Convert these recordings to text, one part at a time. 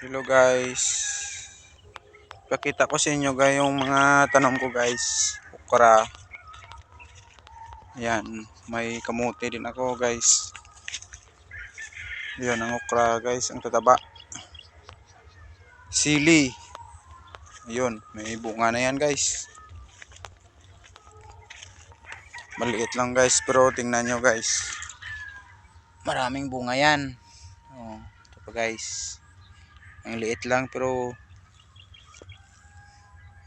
Hello guys. Pakita ko sa inyo guys yung mga tanom ko guys. Okra. Yan, may kamuti din ako guys. Yan ang okra guys, ang tataba. Sili. Ayun, may bunga na yan guys. Maliit lang guys, pero tingnan nyo guys. Maraming bunga yan. Oh, ito guys. Ang liit lang pero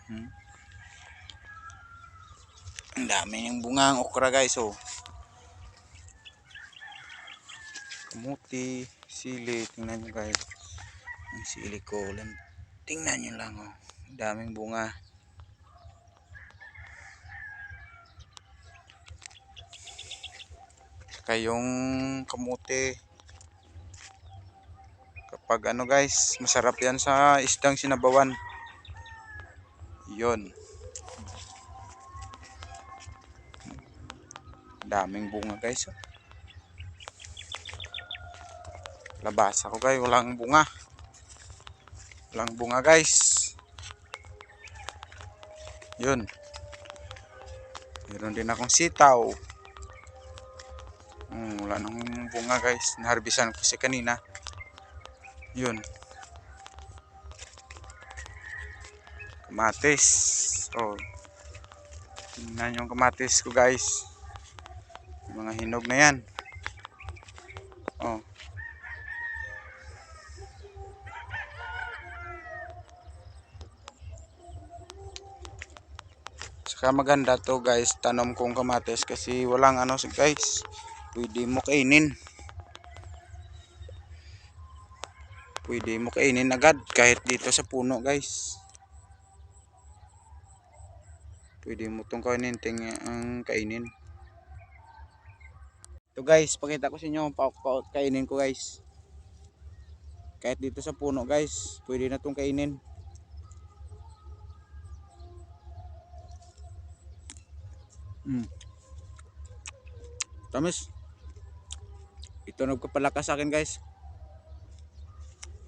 hmm. Ang dami ng bunga ang okra guys oh. Kamuti, sili, tingnan nyo guys. Ang sili ko lang. Tingnan nyo lang oh. Ang daming bunga. Saka yung kamuti kapag ano guys masarap yan sa isdang sinabawan. Yon daming bunga guys oh. labasa ko guys walang bunga. Walang bunga guys. Yun. Meron din akong sitaw. Hmm, wala nang bunga guys. Naharbisan ko si kanina yun. Kamatis. Oh. Tingnan yung kamatis ko guys. Yung mga hinog na yan. Oh. Saka maganda to guys. Tanom kong kamatis kasi walang ano guys. Pwede mo kainin pwede mo kainin agad kahit dito sa puno guys. Pwede mo itong kainin ting ang kainin. Ito guys pakita ko sa inyo pauk pauk kainin ko guys. Kahit dito sa puno guys pwede na itong kainin. Mm. tamis. Ito nagpapalakas sa akin guys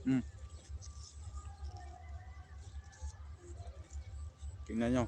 Mm. Tingnan nyo.